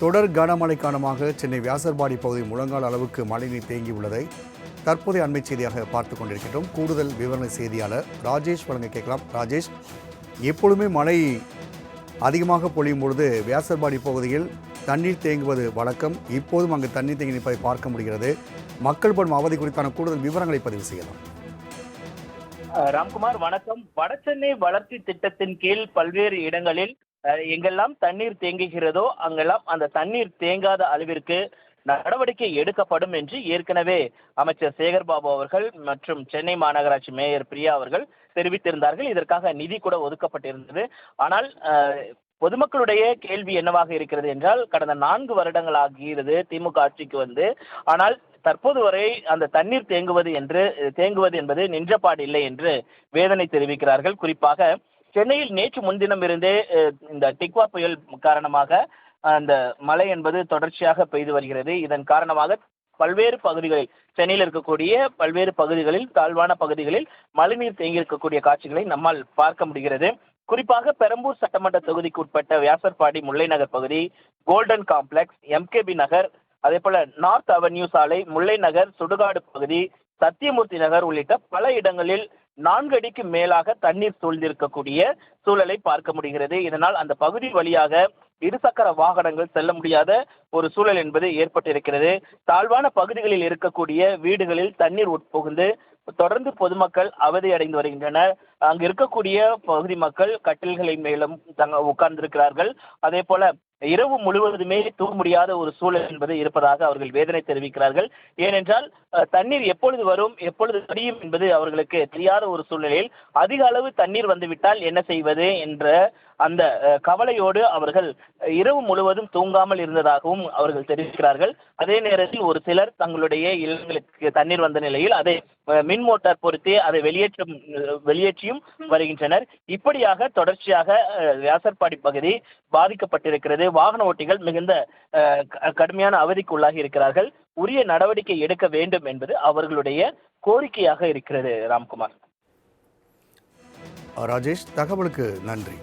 தொடர் கனமழை காரணமாக சென்னை வியாசர்பாடி பகுதி முழங்கால் அளவுக்கு மழைநீர் தேங்கியுள்ளதை தற்போதைய அண்மை செய்தியாக பார்த்து கொண்டிருக்கின்றோம். கூடுதல் விவரண செய்தியாளர் ராஜேஷ் வழங்க கேட்கலாம். ராஜேஷ் எப்பொழுதுமே மழை அதிகமாக பொழியும் பொழுது வியாசர்பாடி பகுதியில் தண்ணீர் தேங்குவது வழக்கம். இப்போதும் அங்கு தண்ணீர் தேங்கி நிற்பதை பார்க்க முடிகிறது. மக்கள் படும் அவதி குறித்தான கூடுதல் விவரங்களை பதிவு செய்யலாம். ராம்குமார் வணக்கம். வடசென்னை வளர்ச்சி திட்டத்தின் கீழ் பல்வேறு இடங்களில் எங்கெல்லாம் தண்ணீர் தேங்குகிறதோ அங்கெல்லாம் அந்த தண்ணீர் தேங்காத அளவிற்கு நடவடிக்கை எடுக்கப்படும் என்று ஏற்கனவே அமைச்சர் சேகர்பாபு அவர்கள் மற்றும் சென்னை மாநகராட்சி மேயர் பிரியா அவர்கள் தெரிவித்திருந்தார்கள். இதற்காக நிதி கூட ஒதுக்கப்பட்டிருந்தது. ஆனால் பொதுமக்களுடைய கேள்வி என்னவாக இருக்கிறது என்றால் கடந்த நான்கு வருடங்கள் ஆகிறது திமுக ஆட்சிக்கு வந்து ஆனால் தற்போது வரை அந்த தண்ணீர் தேங்குவது என்று தேங்குவது என்பது நின்றபாடு இல்லை என்று வேதனை தெரிவிக்கிறார்கள். குறிப்பாக சென்னையில் நேற்று முன்தினம் இருந்தே இந்த டிக்வா புயல் காரணமாக அந்த மழை என்பது தொடர்ச்சியாக பெய்து வருகிறது. இதன் காரணமாக பல்வேறு பகுதிகளில் சென்னையில் இருக்கக்கூடிய பல்வேறு பகுதிகளில் தாழ்வான பகுதிகளில் மழைநீர் தேங்கி இருக்கக்கூடிய காட்சிகளை நம்மால் பார்க்க முடிகிறது. குறிப்பாக பெரம்பூர் சட்டமன்ற தொகுதிக்கு உட்பட்ட வியாசர்பாடி முல்லைநகர் பகுதி கோல்டன் காம்ப்ளெக்ஸ் எம்கேபி நகர் அதே போல நார்த் அவென்யூ சாலை முல்லை நகர் சுடுகாடு பகுதி சத்தியமூர்த்தி நகர் உள்ளிட்ட பல இடங்களில் நான்கு அடிக்கு மேலாக தண்ணீர் சூழ்ந்திருக்கக்கூடிய சூழலை பார்க்க முடிகிறது. இதனால் அந்த பகுதி வழியாக இருசக்கர வாகனங்கள் செல்ல முடியாத ஒரு சூழல் என்பது ஏற்பட்டிருக்கிறது. தாழ்வான பகுதிகளில் இருக்கக்கூடிய வீடுகளில் தண்ணீர் உட்புகுந்து தொடர்ந்து பொதுமக்கள் அவதி அடைந்து வருகின்றனர். அங்கு இருக்கக்கூடிய பகுதி மக்கள் கட்டில்களின் மேலும் தங்க உட்கார்ந்திருக்கிறார்கள். அதே போல இரவு முழுவதுமே தூங்க முடியாத ஒரு சூழல் என்பது இருப்பதாக அவர்கள் வேதனை தெரிவிக்கிறார்கள். ஏனென்றால் தண்ணீர் எப்பொழுது வரும் எப்பொழுது வடியும் என்பது அவர்களுக்கு தெரியாத ஒரு சூழ்நிலையில் அதிக அளவு தண்ணீர் வந்துவிட்டால் என்ன செய்வது என்ற அந்த கவலையோடு அவர்கள் இரவு முழுவதும் தூங்காமல் இருந்ததாகவும் அவர்கள் தெரிவிக்கிறார்கள். அதே நேரத்தில் ஒரு சிலர் தங்களுடைய இல்லங்களுக்கு தண்ணீர் வந்த நிலையில் அதை மின் மோட்டார் பொருத்தி அதை வெளியேற்றும் வெளியேற்றியும் வருகின்றனர். இப்படியாக தொடர்ச்சியாக வியாசர்பாடி பகுதி பாதிக்கப்பட்டிருக்கிறது. வாகன ஓட்டிகள் மிகுந்த கடுமையான அவதிக்கு உள்ளாகி இருக்கிறார்கள். உரிய நடவடிக்கை எடுக்க வேண்டும் என்பது அவர்களுடைய கோரிக்கையாக இருக்கிறது ராம்குமார். ராஜேஷ் தகவலுக்கு நன்றி.